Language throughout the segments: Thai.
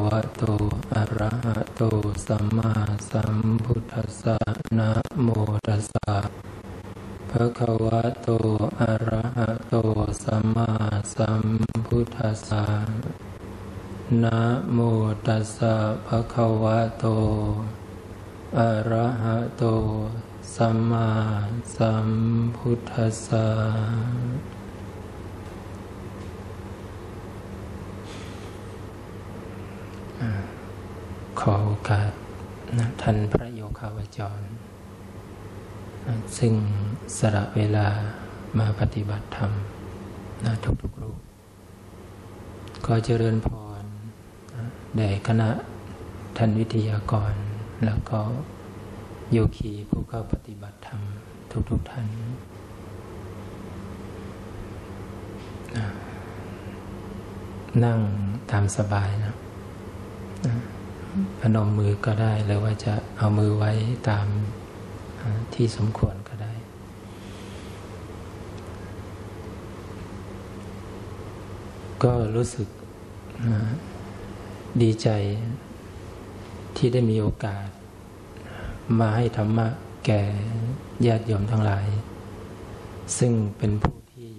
คะวะโตอะระหะโตสัมมาสัมพุทธัสสะนะโมตัสสะภะคะวะโตอะระหะโตสัมมาสัมพุทธัสสะนะโมตัสสะภะคะวะโตอะระหะโตสัมมาสัมพุทธัสสะ ขอโอกาสนะท่านพระโยคาวจร ซึ่งสละเวลามาปฏิบัติธรรมนะทุกๆรูปก็เจริญพรแด่คณะท่านวิทยากร แล้วก็โยคีผู้เข้าปฏิบัติธรรมทุกๆทท่านนั่งตามสบายนะ พนมมือก็ได้หรือว่าจะเอามือไว้ตามที่สมควรก็ได้ ก็รู้สึกดีใจที่ได้มีโอกาส มาให้ธรรมะแก่ญาติโยมทั้งหลาย ซึ่งเป็นผู้ที่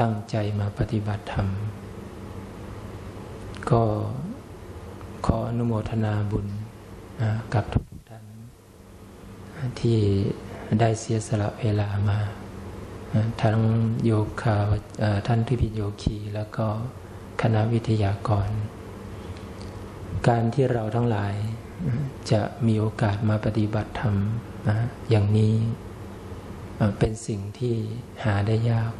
ตั้งใจมาปฏิบัติธรรม ก็ ขออนุโมทนาบุญกับทุกท่านที่ได้เสียสละเวลามาทั้งโยคาท่านที่พิโยคีแล้วก็คณะวิทยากร การที่เราทั้งหลายจะมีโอกาสมาปฏิบัติธรรมอย่างนี้เป็นสิ่งที่หาได้ยาก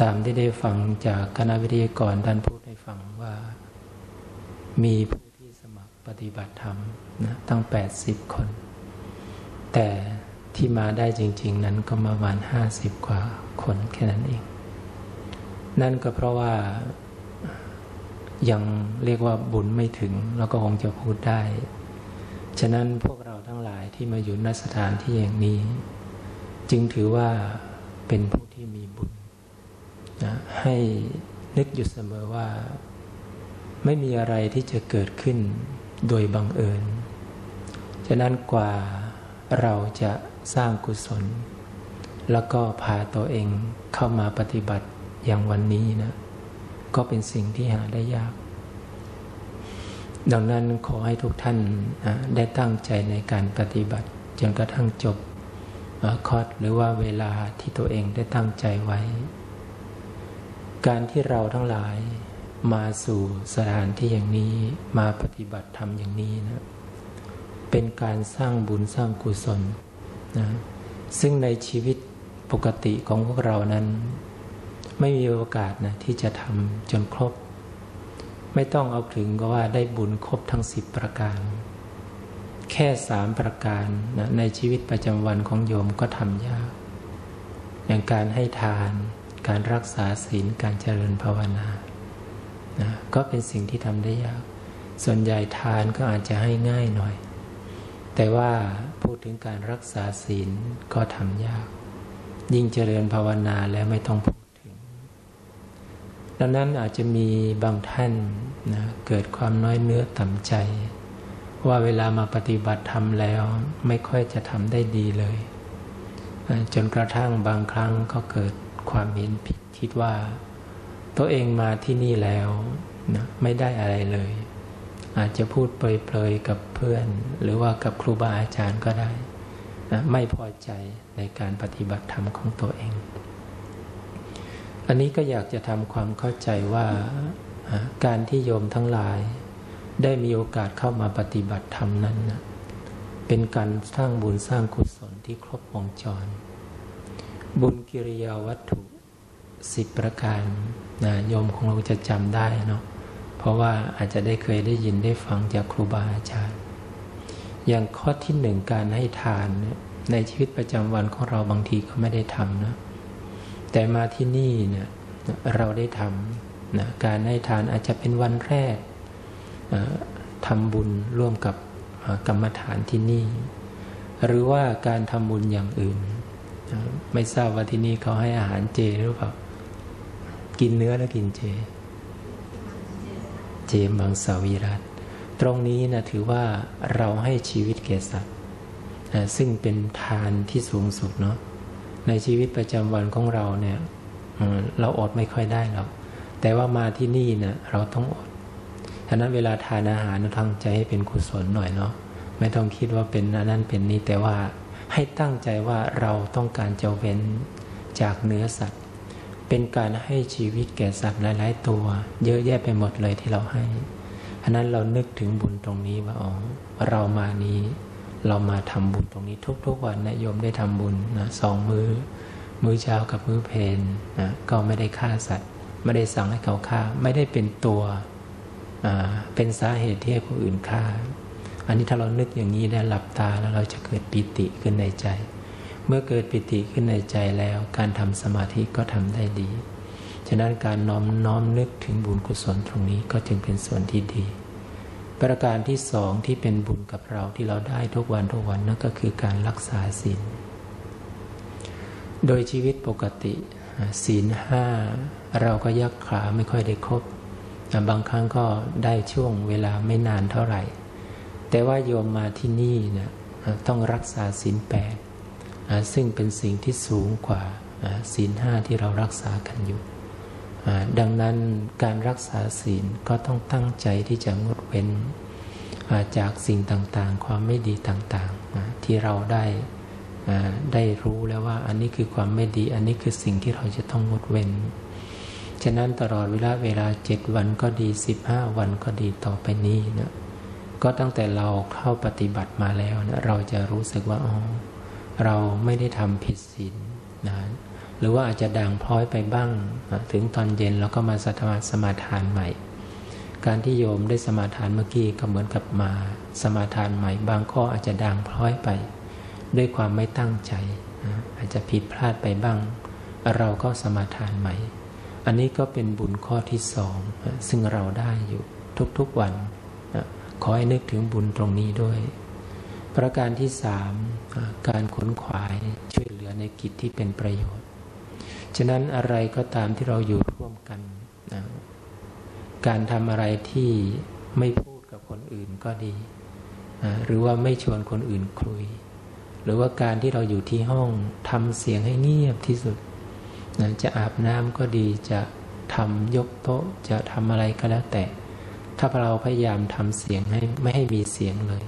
ตามที่ได้ฟังจากคณะวิทยากรท่านพูดให้ฟังว่า มีผู้ที่สมัครปฏิบัติธรรมนะตั้งแปดสิบคน แต่ที่มาได้จริง ๆ นั้นก็มาประมาณห้าสิบกว่าคนแค่นั้นเอง นั่นก็เพราะว่ายังเรียกว่าบุญไม่ถึงเราก็คงจะพูดได้ ฉะนั้นพวกเราทั้งหลายที่มาอยู่ณสถานที่อย่างนี้ จึงถือว่าเป็นผู้ที่มีบุญนะให้นึกอยู่เสมอว่า ไม่มีอะไรที่จะเกิดขึ้นโดยบังเอิญ ฉะนั้นกว่าเราจะสร้างกุศล แล้วก็พาตัวเองเข้ามาปฏิบัติอย่างวันนี้นะ ก็เป็นสิ่งที่หาได้ยาก ดังนั้นขอให้ทุกท่านได้ตั้งใจในการปฏิบัติจนกระทั่งจบคอร์สหรือว่าเวลาที่ตัวเองได้ตั้งใจไว้ การที่เราทั้งหลาย มาสู่สถานที่อย่างนี้มาปฏิบัติธรรมอย่างนี้นะ เป็นการสร้างบุญสร้างกุศลนะซึ่งในชีวิตปกติของพวกเรานั้น ไม่มีโอกาสนะที่จะทำจนครบ ไม่ต้องเอาถึงก็ว่าได้บุญครบทั้งสิบประการ แค่สามประการนะในชีวิตประจำวันของโยมก็ทำยาก อย่างการให้ทาน การรักษาศีลการเจริญภาวนา นะก็เป็นสิ่งที่ทำได้ยาก ส่วนใหญ่ทานก็อาจจะให้ง่ายหน่อย แต่ว่าพูดถึงการรักษาศีลก็ทำยาก ยิ่งเจริญภาวนาแล้วไม่ต้องพูดถึง ดังนั้นอาจจะมีบางท่านนะเกิดความน้อยเนื้อต่ำใจ ว่าเวลามาปฏิบัติธรรมแล้วไม่ค่อยจะทำได้ดีเลย จนกระทั่งบางครั้งก็เกิดความเห็นผิดคิดว่า ตัวเองมาที่นี่แล้วนะไม่ได้อะไรเลย อาจจะพูดเปรยๆกับเพื่อน หรือว่ากับครูบาอาจารย์ก็ได้นะไม่พอใจในการปฏิบัติธรรมของตัวเอง อันนี้ก็อยากจะทำความเข้าใจว่าการที่โยมทั้งหลาย ได้มีโอกาสเข้ามาปฏิบัติธรรมนั้นนะเป็นการสร้างบุญสร้างกุศลที่ครบวงจร บุญกิริยาวัตถุ สิบประการนะโยมของเราจะจำได้เนาะเพราะว่าอาจจะได้เคยได้ยินได้ฟังจากครูบาอาจารย์ อย่างข้อที่หนึ่งการให้ทานในชีวิตประจำวันของเราบางทีก็ไม่ได้ทำนะแต่มาที่นี่เนี่ยเราได้ทำนะการให้ทานอาจจะเป็นวันแรกทำบุญร่วมกับกรรมฐานที่นี่ หรือว่าการทำบุญอย่างอื่น ไม่ทราบว่าที่นี่เขาให้อาหารเจหรือเปล่า กินเนื้อแล้วกินเจมมังสวิรัตตรงนี้นะถือว่าเราให้ชีวิตแก่สัตว์ซึ่งเป็นทานที่สูงสุดเนาะในชีวิตประจำวันของเราเนี่ยเราอดไม่ค่อยได้หรอกแต่ว่ามาที่นี่เนะ่ยเราต้องอดฉะนั้นเวลาทานอาหารตั้งใจให้เป็นกุศลหน่อยเนาะไม่ต้องคิดว่าเป็นนั้นเป็นนี้แต่ว่าให้ตั้งใจว่าเราต้องการจะเว้นจากเนื้อสัตว์ เป็นการให้ชีวิตแก่สัตว์หลาย ๆ ตัว เยอะแยะไปหมดเลยที่เราให้ฉะนั้นเรานึกถึงบุญตรงนี้ว่าอ๋อเรามานี้ เรามาทำบุญตรงนี้ทุก ๆ วันนะโยมได้ทำบุญนะสองมือ้อ มื้อเช้ากับมื้อเพนนะก็ไม่ได้ฆ่าสัตว์ ไม่ได้สั่งให้เขาฆ่า ไม่ได้เป็นตัวเป็นสาเหตุที่ให้ผู้อื่นฆ่า อันนี้ถ้าเรานึกอย่างนี้ได้หลับตาแล้วเราจะเกิดปิติขึ้นในใจ เมื่อเกิดปิติขึ้นในใจแล้ว การทำสมาธิก็ทำได้ดี ฉะนั้นการน้อมน้อมนึกถึงบุญกุศลตรงนี้ก็จึงเป็นส่วนที่ดี ประการที่สองที่เป็นบุญกับเราที่เราได้ทุกวันทุกวันนั่นก็คือการรักษาศีล โดยชีวิตปกติศีลห้าเราก็ยักขาไม่ค่อยได้ครบบางครั้งก็ได้ช่วงเวลาไม่นานเท่าไหร่ แต่ว่าโยมมาที่นี่นะต้องรักษาศีลแปด ซึ่งเป็นสิ่งที่สูงกว่าศีลห้าที่เรารักษากันอยู่ ดังนั้นการรักษาศีลก็ต้องตั้งใจที่จะงดเว้นจากสิ่งต่างๆ ความไม่ดีต่างๆ ที่เราได้ได้รู้แล้วว่าอันนี้คือความไม่ดี อันนี้คือสิ่งที่เราจะต้องงดเว้น ฉะนั้นตลอดเวลาเวลาเจ็ดวันก็ดีสิบห้าวันก็ดีต่อไปนี้นะก็ตั้งแต่เราเข้าปฏิบัติมาแล้วนะเราจะรู้สึกว่าอ๋อ เราไม่ได้ทำผิดศีลนะหรือว่าอาจจะด่างพร้อยไปบ้างนะถึงตอนเย็นเราก็มาสมาสมาทานใหม่ การที่โยมได้สมาทานเมื่อกี้ก็เหมือนกับมาสมาทานใหม่ บางข้ออาจจะด่างพร้อยไป ด้วยความไม่ตั้งใจนะอาจจะผิดพลาดไปบ้าง เราก็สมาทานใหม่ อันนี้ก็เป็นบุญข้อที่สองซึ่งเราได้อยู่ทุกๆวันขอให้นึกถึงบุญตรงนี้ด้วย ประการที่สามการขนขวายช่วยเหลือในกิจที่เป็นประโยชน์ ฉะนั้นอะไรก็ตามที่เราอยู่ร่วมกันการทำอะไรที่ไม่พูดกับคนอื่นก็ดีหรือว่าไม่ชวนคนอื่นคุย หรือว่าการที่เราอยู่ที่ห้องทำเสียงให้เงียบที่สุดนะจะอาบน้ำก็ดีจะทำยกโต๊ะจะทำอะไรก็แล้วแต่ ถ้าเราพยายามทำเสียงให้ไม่ให้มีเสียงเลย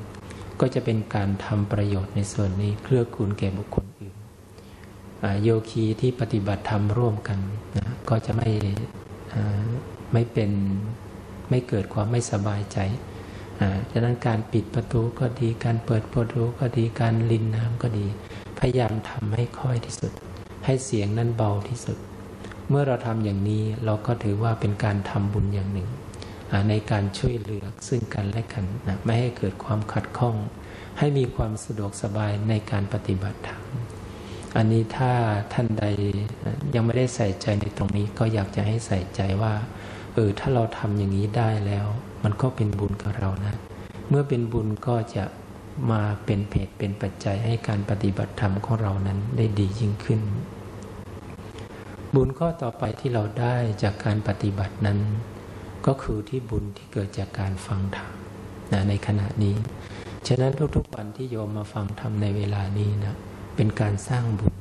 ก็จะเป็นการทำประโยชน์ในส่วนนี้เคลือกูลแก่บุคคลอื่นโยคีที่ปฏิบัติธรรมร่วมกันนะก็จะไม่ไม่เป็นไม่เกิดความไม่สบายใจดังนั้นการปิดประตูก็ดีการเปิดประตูก็ดีการลินน้ำก็ดี พยายามทำให้ค่อยที่สุด ให้เสียงนั้นเบาที่สุด เมื่อเราทำอย่างนี้เราก็ถือว่าเป็นการทำบุญอย่างหนึ่ง ในการช่วยเหลือซึ่งกันและกันนะไม่ให้เกิดความขัดข้อง ให้มีความสะดวกสบายในการปฏิบัติธรรมอันนี้ถ้าท่านใดยังไม่ได้ใส่ใจในตรงนี้ก็อยากจะให้ใส่ใจว่าเออถ้าเราทำอย่างนี้ได้แล้ว มันก็เป็นบุญกับเรานะ เมื่อเป็นบุญก็จะมาเป็นเพจเป็นปัจจัยให้การปฏิบัติธรรมของเรานั้นได้ดียิ่งขึ้น บุญข้อต่อไปที่เราได้จากการปฏิบัตินั้น ก็คือที่บุญที่เกิดจากการฟังธรรมนะในขณะนี้ ฉะนั้นทุกๆวันที่โยมมาฟังธรรมในเวลานี้นะเป็นการสร้างบุญ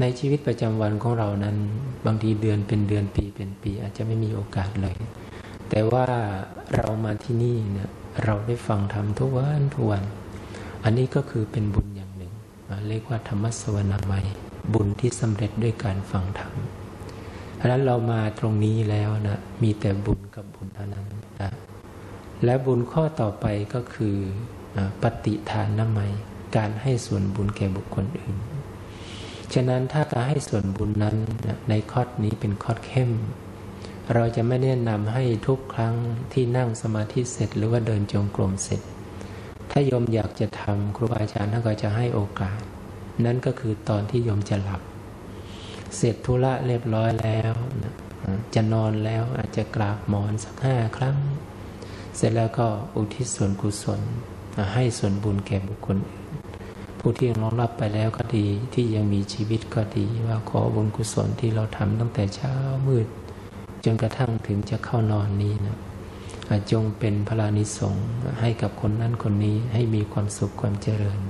ในชีวิตประจำวันของเรานั้น บางทีเดือนเป็นเดือนปีเป็นปี อาจจะไม่มีโอกาสเลย แต่ว่าเรามาที่นี่เนี่ยเราได้ฟังธรรมทุกวันทุกวัน อันนี้ก็คือเป็นบุญอย่างหนึ่ง เรียกว่าธรรมสวนามัย บุญที่สำเร็จด้วยการฟังธรรม เพราะนั้นเรามาตรงนี้แล้วนะมีแต่บุญกับบุญเท่านั้นนะและบุญข้อต่อไปก็คือปฏิทานนามัยการให้ส่วนบุญแก่บุคคลอื่น ฉะนั้นถ้าการให้ส่วนบุญนั้นในคอนี้เป็นคอเข้ม เราจะไม่แนะนำให้ทุกครั้งที่นั่งสมาธิเสร็จหรือว่าเดินจงกรมเสร็จ ถ้าโยมอยากจะทำครูบาอาจารย์ท่านก็จะให้โอกาส นั่นก็คือตอนที่โยมจะหลับ เสร็จธุระเรียบร้อยแล้วนะจะนอนแล้วอาจจะกราบหมอนสักห้าครั้ง เสร็จแล้วก็อุทิศส่วนกุศล ให้ส่วนบุญแก่บุคคลอื่นผู้ที่รองรับไปแล้วก็ดีที่ยังมีชีวิตก็ดีว่าขอบุญกุศลที่เราทำตั้งแต่เช้ามืด จนกระทั่งถึงจะเข้านอนนี้นะจงเป็นพลานิสงให้กับคนนั้นคนนี้ให้มีความสุขความเจริญ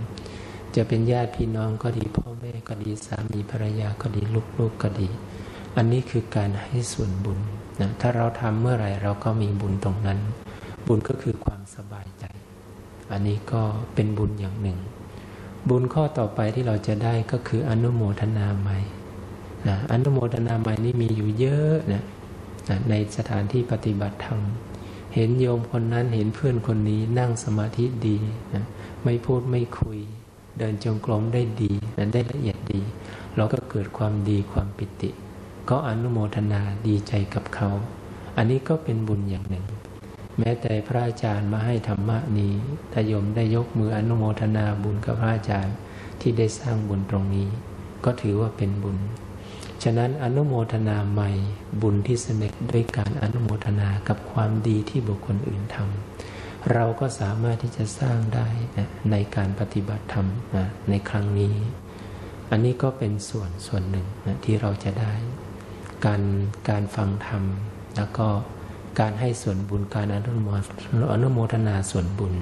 จะเป็นญาติพี่น้องก็ดีพ่อ ก็ดีสามีภรรยาก็ดีลูกๆก็ดี อันนี้คือการให้ส่วนบุญนะถ้าเราทำเมื่อไหร่เราก็มีบุญตรงนั้น บุญก็คือความสบายใจ อันนี้ก็เป็นบุญอย่างหนึ่ง บุญข้อต่อไปที่เราจะได้ก็คืออนุโมทนาใหม่นะอนุโมทนาใหม่นี่มีอยู่เยอะนะนะในสถานที่ปฏิบัติธรรมเห็นโยมคนนั้นเห็นเพื่อนคนนี้นั่งสมาธิดีนะไม่พูดไม่คุย เดินจงกรมได้ดีนะได้ละเอียดดี เราก็เกิดความดีความปิติ ก็อนุโมทนาดีใจกับเขา อันนี้ก็เป็นบุญอย่างหนึ่ง แม้แต่พระอาจารย์มาให้ธรรมะนี้ถ้าโยมได้ยกมืออนุโมทนาบุญกับพระอาจารย์ที่ได้สร้างบุญตรงนี้ ก็ถือว่าเป็นบุญ ฉะนั้นอนุโมทนาใหม่บุญที่สำเร็จด้วยการอนุโมทนากับความดีที่บุคคลอื่นทำ เราก็สามารถที่จะสร้างได้นะในการปฏิบัติธรรมนะในครั้งนี้ อันนี้ก็เป็นส่วนส่วนหนึ่งนะที่เราจะได้ การการฟังธรรม แล้วก็การให้ส่วนบุญการอนุโมอนุโมทนาส่วนบุญ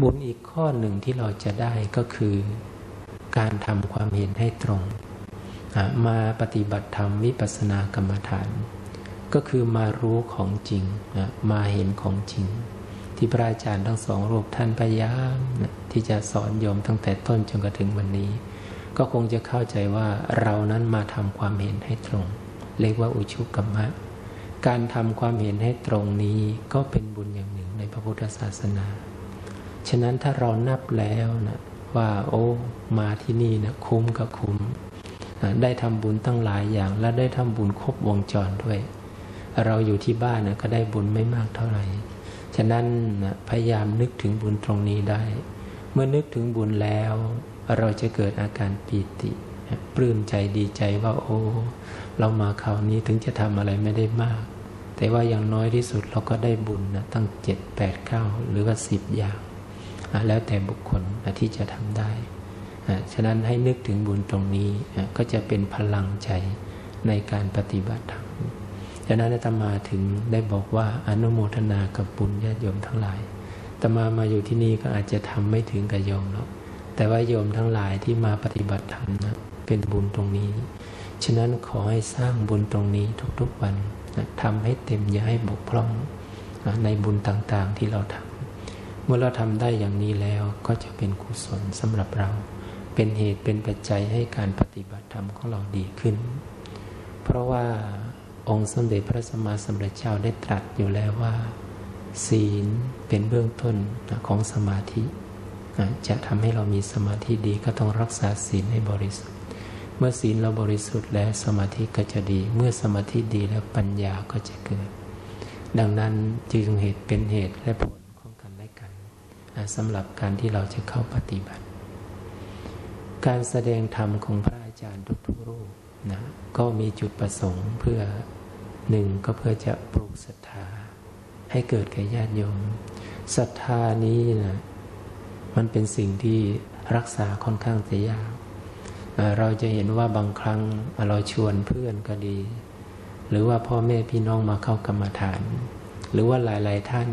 บุญอีกข้อหนึ่งที่เราจะได้ก็คือ การทำความเห็นให้ตรง มาปฏิบัติธรรมวิปัสสนากรรมฐาน ก็คือมารู้ของจริงมาเห็นของจริง ที่พระอาจารย์ทั้งสองรูปท่านพยายามที่จะสอนโยมตั้งแต่ต้นจนกระถึงวันนี้ ก็คงจะเข้าใจว่าเรานั้นมาทำความเห็นให้ตรง เรียกว่าอุชุกรรมะ การทำความเห็นให้ตรงนี้ก็เป็นบุญอย่างหนึ่งในพระพุทธศาสนา ฉะนั้นถ้าเรานับแล้วนะว่าโอ้มาที่นี่นะคุ้มกับคุ้มได้ทำบุญตั้งหลายอย่างและได้ทำบุญครบวงจรด้วย เราอยู่ที่บ้านนะก็ได้บุญไม่มากเท่าไหร่ ฉะนั้นนะพยายามนึกถึงบุญตรงนี้ได้ เมื่อนึกถึงบุญแล้ว เราจะเกิดอาการปีติปลื้มใจดีใจว่าโอ้เรามาคราวนี้ถึงจะทำอะไรไม่ได้มาก แต่ว่าอย่างน้อยที่สุดเราก็ได้บุญนะตั้งเจ็ดแปดเก้าหรือว่าสิบอย่าง แล้วแต่บุคคลที่จะทำได้ ฉะนั้นให้นึกถึงบุญตรงนี้ก็จะเป็นพลังใจในการปฏิบัติธรรม ฉะนั้นอาตมาถึงได้บอกว่าอนุโมทนากับบุญญาติโยมทั้งหลายอาตมามาอยู่ที่นี่ก็อาจจะทำไม่ถึงกับโยมหรอกแต่ว่าโยมทั้งหลายที่มาปฏิบัติธรรมนะเป็นบุญตรงนี้ ฉะนั้นขอให้สร้างบุญตรงนี้ทุกๆวันนะทำให้เต็มอย่าให้บกพร่องนะในบุญต่างๆที่เราทำเมื่อเราทำได้อย่างนี้แล้วก็จะเป็นกุศลสำหรับเรา เป็นเหตุเป็นปัจจัยให้การปฏิบัติธรรมของเราดีขึ้น เพราะว่า องค์สมเด็จพระสัมมาสัมพุทธเจ้าได้ตรัสอยู่แล้วว่า ศีลเป็นเบื้องต้นของสมาธิ จะทำให้เรามีสมาธิดีก็ต้องรักษาศีลให้บริสุทธิ์ เมื่อศีลเราบริสุทธิ์แล้วสมาธิก็จะดี เมื่อสมาธิดีแล้วปัญญาก็จะเกิด ดังนั้นจึงเหตุเป็นเหตุและผลของกันและกันสำหรับการที่เราจะเข้าปฏิบัติ การแสดงธรรมของพระอาจารย์ทุกๆรูปนะก็มีจุดประสงค์เพื่อ หนึ่งก็เพื่อจะปลูกศรัทธา ให้เกิดแก่ญาติโยมศรัทธานี้นะมันเป็นสิ่งที่รักษาค่อนข้างจะยากเราจะเห็นว่าบางครั้งเราชวนเพื่อนก็ดี หรือว่าพ่อแม่พี่น้องมาเข้ากรรมฐาน หรือว่าหลาย ๆท่าน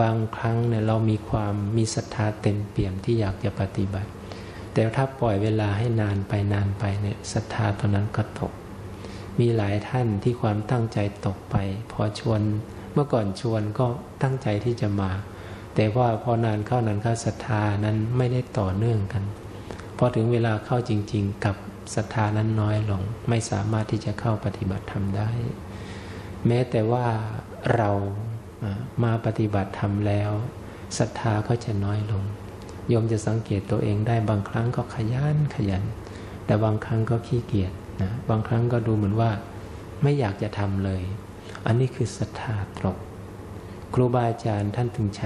บางครั้งเนี่ยเรามีความมีศรัทธาเต็มเปี่ยมที่อยากจะปฏิบัติ แต่ถ้าปล่อยเวลาให้นานไปนานไปเนี่ยศรัทธาตอนนั้นก็ตก มีหลายท่านที่ความตั้งใจตกไป พอชวนเมื่อก่อนชวนก็ตั้งใจที่จะมา แต่ว่าพอนานเข้านานเข้าศรัทธานั้นไม่ได้ต่อเนื่องกันพอถึงเวลาเข้าจริง ๆ กับศรัทธานั้นน้อยลง ไม่สามารถที่จะเข้าปฏิบัติธรรมได้ แม้แต่ว่าเรามาปฏิบัติธรรมแล้วศรัทธาก็จะน้อยลงโยมจะสังเกตตัวเองได้บางครั้งก็ขยันขยัน แต่บางครั้งก็ขี้เกียจ นะบางครั้งก็ดูเหมือนว่าไม่อยากจะทำเลย อันนี้คือศรัทธาตก ครูบาอาจารย์ท่านถึงใช้